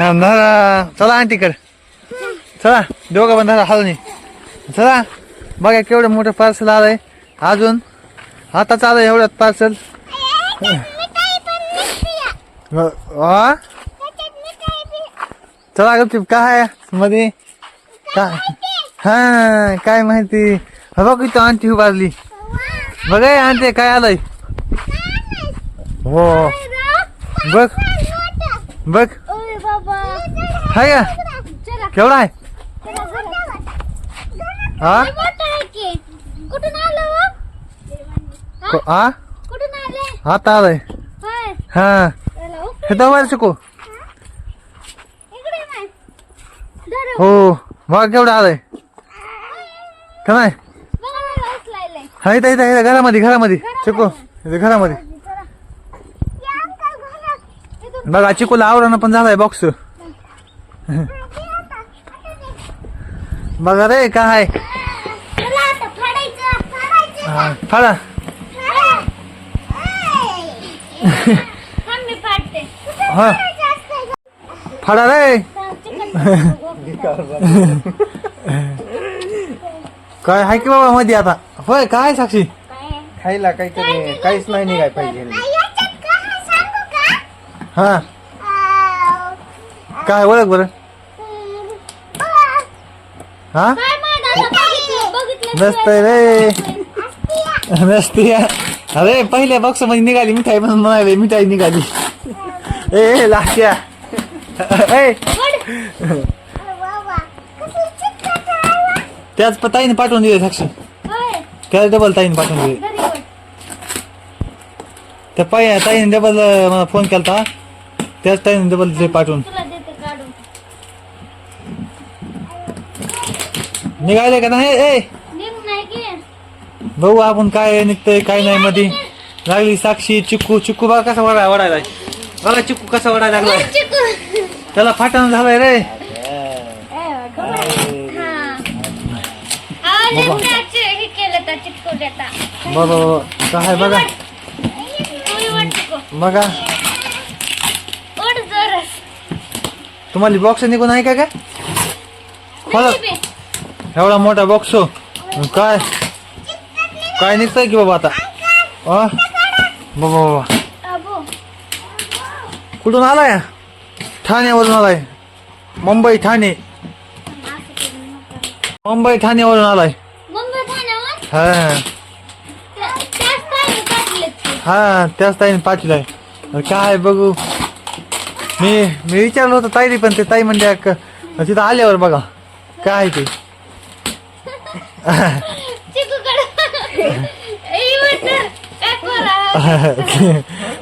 हा, धरा. चला आंटीकडे चला दोघं पण धरा हालून चला. बघा केवढं मोठं पार्सल आलंय. अजून आता चालू एवढ्यात पार्सल चला गपचिप. काय मध्ये? काय? हा काय माहिती? बघ इथं आंटी उभारली बघ आंटी काय आलंय? हो. बघ. बघ. हाय का केवढा आहे हा कुठून आलो को- हा कुठून आले आता आलंय होय हा चला, उकडे. हे दवायला शिकू इकडे धर. हो मग केवढं आलंय का नाही बघा मला उचलायलंय. हा इथं इथं इथं घरामध्ये घरामध्ये चिकू इथं घरामध्ये चला. या अंकल घरात. इथून बघा चिकूला आवरण पण झालाय बॉक्स बघा रे काय चला आता फाडायचं, फाडायचं. हा. कुठं हा. फाडा रे. काय हाय की बाबा मध्ये आता होय काय साक्षी काय? खायला काहीतरी काहीच नाही निघाय पाहिजे? हा. काय ओळख बरं. हा? नसतंय रे. नसती अरे पहिल्या बॉक्समध्ये निघाली मिठाई म्हणून म्हणाले मिठाई निघाली. ए ए, ए. त्याच प- ताईने पाठवून दिले साक्षी त्याच डबल ताईने पाठवून दिले. त्या पाय ताईने डबल मला फोन केलता. त्याच ताईने डबल ते पाठवून तुला देते काढून निघाले का नाही? ए! बघू आपण काय निघतंय काय नाही मध्ये लागली साक्षी चिक्कू. चिक्कू बघा कसा वडा वडायलाय बघा चिक्कू कसा वडायला लागलाय त्याला फाटण झालंय रे. काय बघा. बघा. तुम्हाला बॉक्स निघून आहे का खोला. बे. एवढा मोठा बॉक्स काय? काय निघतंय की बाबा आता? अ? बाबा बाबा कुठून आलाय? ठाण्यावरून आलाय. मुंबई ठाणे. मुंबई ठाण्यावरून आलाय. हा. त्या- त्याच ताईने. हा त्याच पाठवलाय. अरे काय बघू? मी मी विचारलं होतं ताईने पण ते ताई म्हणजे तिथं आल्यावर बघा. काय ते चिकूकडे एवढं तर काय करा?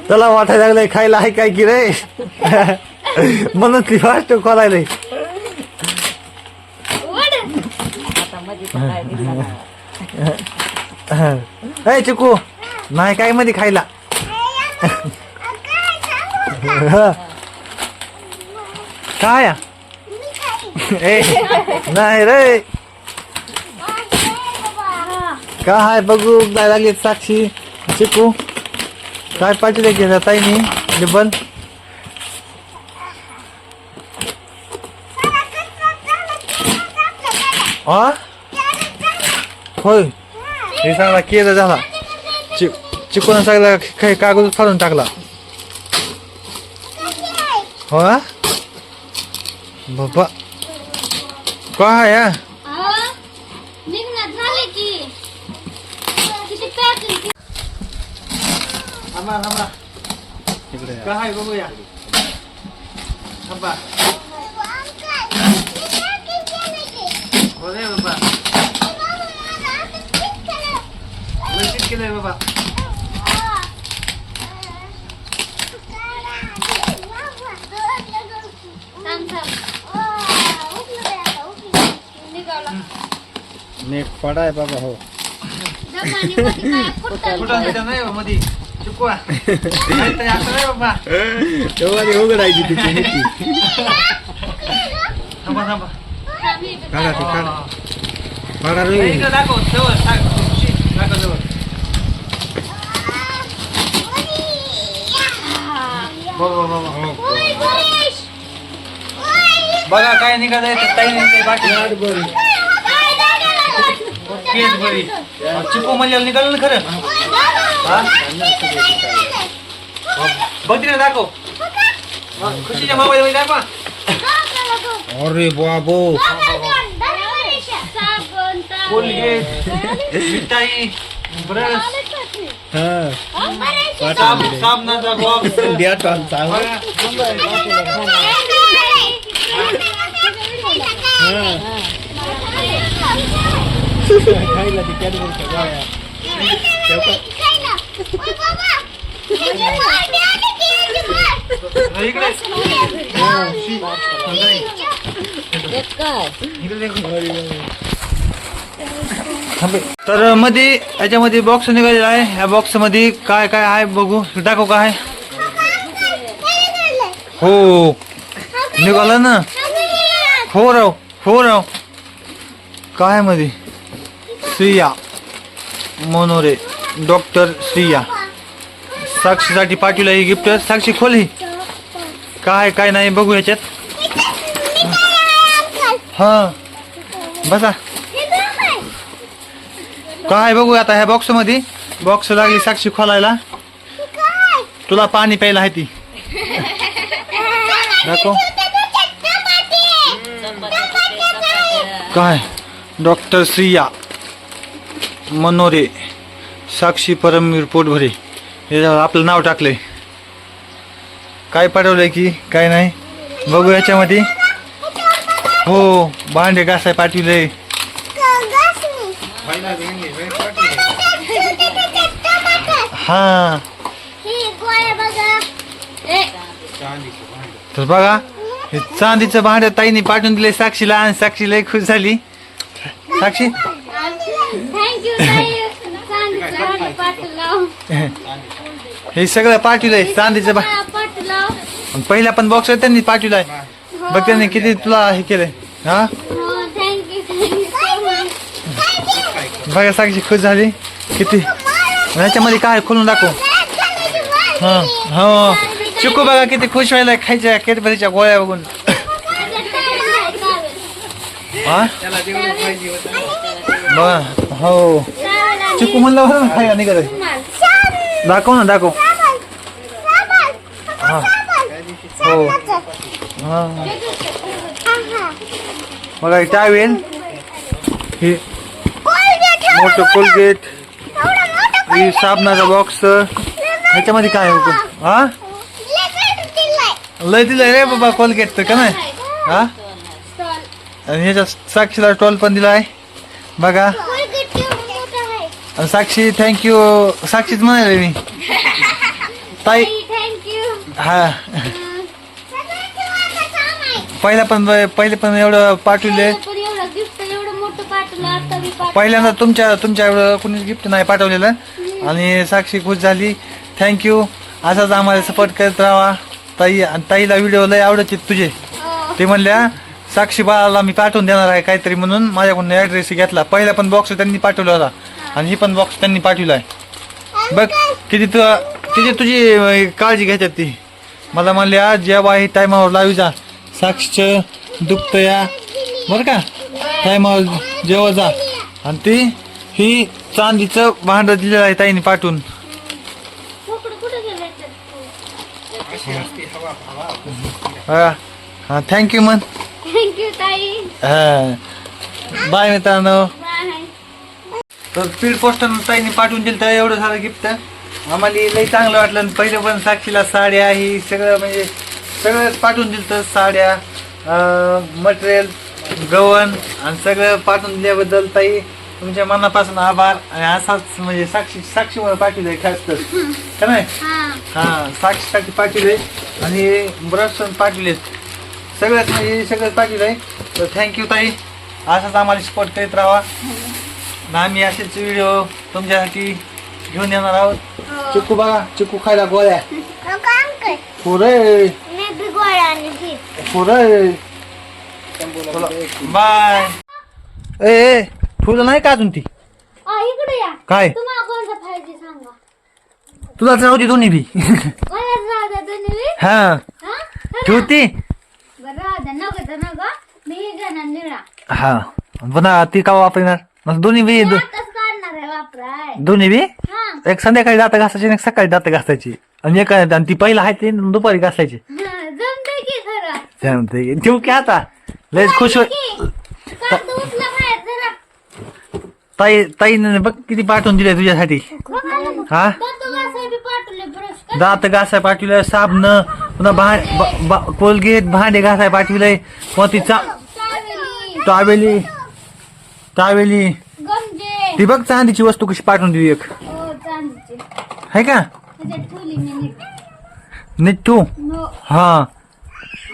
त्याला वाटायला लागलंय खायला आहे काय की रे? म्हणून ती फास्ट खोलायलंय ओढ. ए चिकू नाही काय मध्ये खायला? काय? नाही रे. काय बघू जायला लागले साक्षी. चिकू काय पाठवले की ताईनी? डबल हा होय. हे चांगला केलं झाला. चिक चिकून सांगला काही कागद फाडून टाकला. हो? बाबा. काय या अहो, निघणं झाले की किती पॅकिंग थांबा थांबा काय बघूया थांबा हो रे बाबा व्यवस्थित केलंय बाबा थांब थांब निघाला नेट पडाय बाबा हो जमानी मध्ये काय फुटलं कुठं तिथं नाही बा मधी चुकवा नाहीतरी असं नाही बाबा तेव्हा उघडायची तिची नीती थांबा थांबा थांब इथं. काढा ते काढा काढा रे इकडं दाखव जवळ सांग शी, दाखव जवळ बाबा बाबा हो ओय, गणेश बघा काय निघत आहे तर ताई निघते बाकी केस बरी चिपू म्हणजे निघालं ना खरं हा बघ तिकडे दाखव हा, खुशीच्या मोबाईल मध्ये दाखवा अरे तर मध्ये याच्यामध्ये बॉक्स निघालेला आहे. ह्या बॉक्समध्ये काय काय आहे बघू. दाखव काय. हो. निघालं ना? हो राव हो राव. काय मध्ये श्रिया. मनोरे. डॉक्टर श्रिया. साक्षीसाठी पाठवलं ही गिफ्ट. साक्षी खोली काय काय नाही बघू याच्यात. हा. बसा. काय बघू आता ह्या बॉक्समध्ये बॉक्स लागली साक्षी खोलायला. तुला पाणी प्यायला आहे ती. दाखव. काय? डॉक्टर श्रिया. मनोरे. साक्षी परमवीर पोटभरे याच्यावर आपलं नाव टाकलंय. काय पाठवलंय की काय नाही? बघू याच्यामध्ये. हो भांडे घासाय पाठवलंय. हा. तर बघा हे चांदीचं भांड ताईने पाठवून दिले साक्षीला आणि साक्षी लय खुश झाली. साक्षी? थँक्यू हे सगळं पाठवलंय चांदीचं भा पाठवलं आणि पहिला पण बॉक्स त्यांनी पाठवलाय बघ त्यांनी किती तुला हे केलंय हा? हो बघा साक्षी खुश झाली. किती? ह्याच्यामध्ये काय खोलून दाखव. हा हो. चिकू बघा किती खुश व्हायला खायच्या कॅडबरीच्या गोळ्या बघून. हा? बघा हो. चिकू म्हणलं बरं ना खायला निघत आहे. दाखव ना दाखव. हा. हो. हा. बघा टावेल हे मोठं कोलगेट ही साबणाचा बॉक्स ह्याच्यामध्ये काय होतं? हा? लय दिलंय रे बाबा कोलगेट तर का नाही? हा? आणि ह्याच्या साक्षीला टोल पण दिलाय. बघा. साक्षी थँक्यू साक्षीच म्हणाले मी. ताई. हा. पहिला पण पहिले पण एवढं पाठवले. पहिल्यांदा तुमच्या तुमच्या एवढं कोणीच गिफ्ट नाही पाठवलेलं. आणि साक्षी खुश झाली. थँक्यू असाच आम्हाला सपोर्ट करत राहा. ताई आणि ताईला व्हिडिओ लय आवडते तुझे. हो. ते म्हणल्या साक्षी बाळाला मी पाठवून देणार आहे काहीतरी म्हणून. माझ्याकडून ॲड्रेस घेतला. पहिला पण बॉक्स त्यांनी पाठवला होता. आणि ही पण बॉक्स त्यांनी पाठवला आहे. बघ किती तु किती तुझी काळजी घेतात ती. मला म्हणल्या जेव्हा ही टायमावर लावी जा. साक्षीचं दुखतं या. बरं का? टायमावर जेव्हा जा. आणि ती ही चांदीचं भांड दिलेलं आहे ताईने पाठवून. हा. हा थँक्यू मन थँक्यू ताई. हा. बाय मित्रांनो. तर स्पीड पोस्टनं ताईने पाठवून दिलं तर एवढं सारं गिफ्ट आम्हाला लई चांगलं वाटलं आणि पहिलं पण साक्षीला साड्या ही सगळं म्हणजे सगळं पाठवून दिलं तर साड्या मटेरियल गवन आणि सगळं पाठवून दिल्याबद्दल ताई तुमच्या मनापासून आभार आणि असाच म्हणजे साक्षी साक्षीमुळे पाठवलंय खास तर. का नाही? हा. साक्षीसाठी पाठवले आणि ब्रश पण पाठवलेत. सगळ्यात म्हणजे सगळं पाठवलंय. तर थँक्यू ताई. असाच आम्हाला सपोर्ट करीत राहा. आणि आम्ही असेच व्हिडिओ तुमच्यासाठी घेऊन येणार आहोत. चिकू बघा चिकू खायला गोळ्या. पुरे. पुरे. बाय. ए ए, ठेवलं नाही का अजून ती? इकडे या. काय? तुम्हाला कोणता पाहिजे सांगा? तुला दे दोन्ही बी. मला हा. हा? ठेवती? बरं तर मी हे घेणार निळा. हा. पुन्हा ती का वापरणार? मग दोन्ही बी दो- आताच काढणार आहे वापराय. दोन्ही बी? हा. एक संध्याकाळी दात घासायची आणि एक सकाळी दात घासायची. आणि एक आणि ती पहिला आहे ती दुपारी घासायची. जमतंय की खरं. ठेवू की आता. लयच खुश होय की, काढतो उचला बाहेर जरा. ताई ताईने बघ किती पाठवून दिले तुझ्यासाठी. हा? दातो घासाय बी पाठवले ब्रश दात घासाय पाठविलंय साबण पुन्हा भांड कोलगेट भांडे घासाय पाठविलंय. पुन्हा ती चा टावेली टावेली गमजे ती बघ चांदीची वस्तू कशी पाठवून दिली एक. हो चांदीचे. आहे का? त्याच्यात ठेवली मी नीट. नीट ठेवू? हो. हा.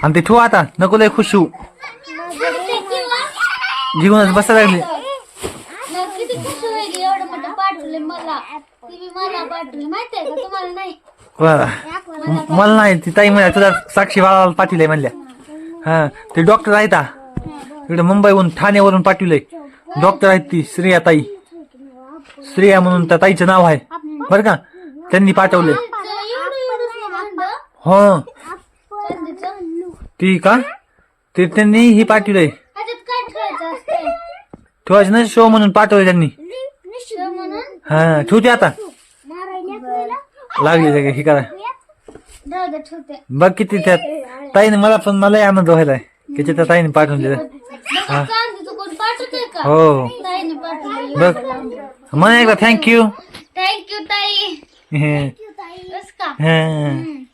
आणि ते ठेवू आता. नको लय खुश होऊ. ते किंवा? जीवनात बसायला लागली. मग किती खुशी होईल एवढं मोठं पाठवले मला. ती बी मला पाठवली. माहितीये का? तुम्हाला नाही? बरं. म- मला नाही. ती ताई म्हणल्या तुला साक्षी बाळाला पाठविलंय म्हणल्या. हा. ते डॉक्टर आहेत हा. इकडे मुंबईहून ठाण्यावरून पाठविलंय. डॉक्टर आहेत ती श्रेया ताई. श्रेया म्हणून त्या ताईचं नाव आहे. बरं का? त्यांनी पाठवले. हो. ती का? ते त्यांनी ही पाठवलंय ठेवायचं ना? शो म्हणून पाठवले त्यांनी. हा ठेवते आता. लागली सगळे हे करा. बघ किती त्यात ताईने मला पण मलाही आनंद व्हायलाय. की त्या ताईने पाठवून दिलं. हा. हो. बघ. म्हणा एकदा थँक्यू थँक्यू ताई. बस का? हा. हम्म.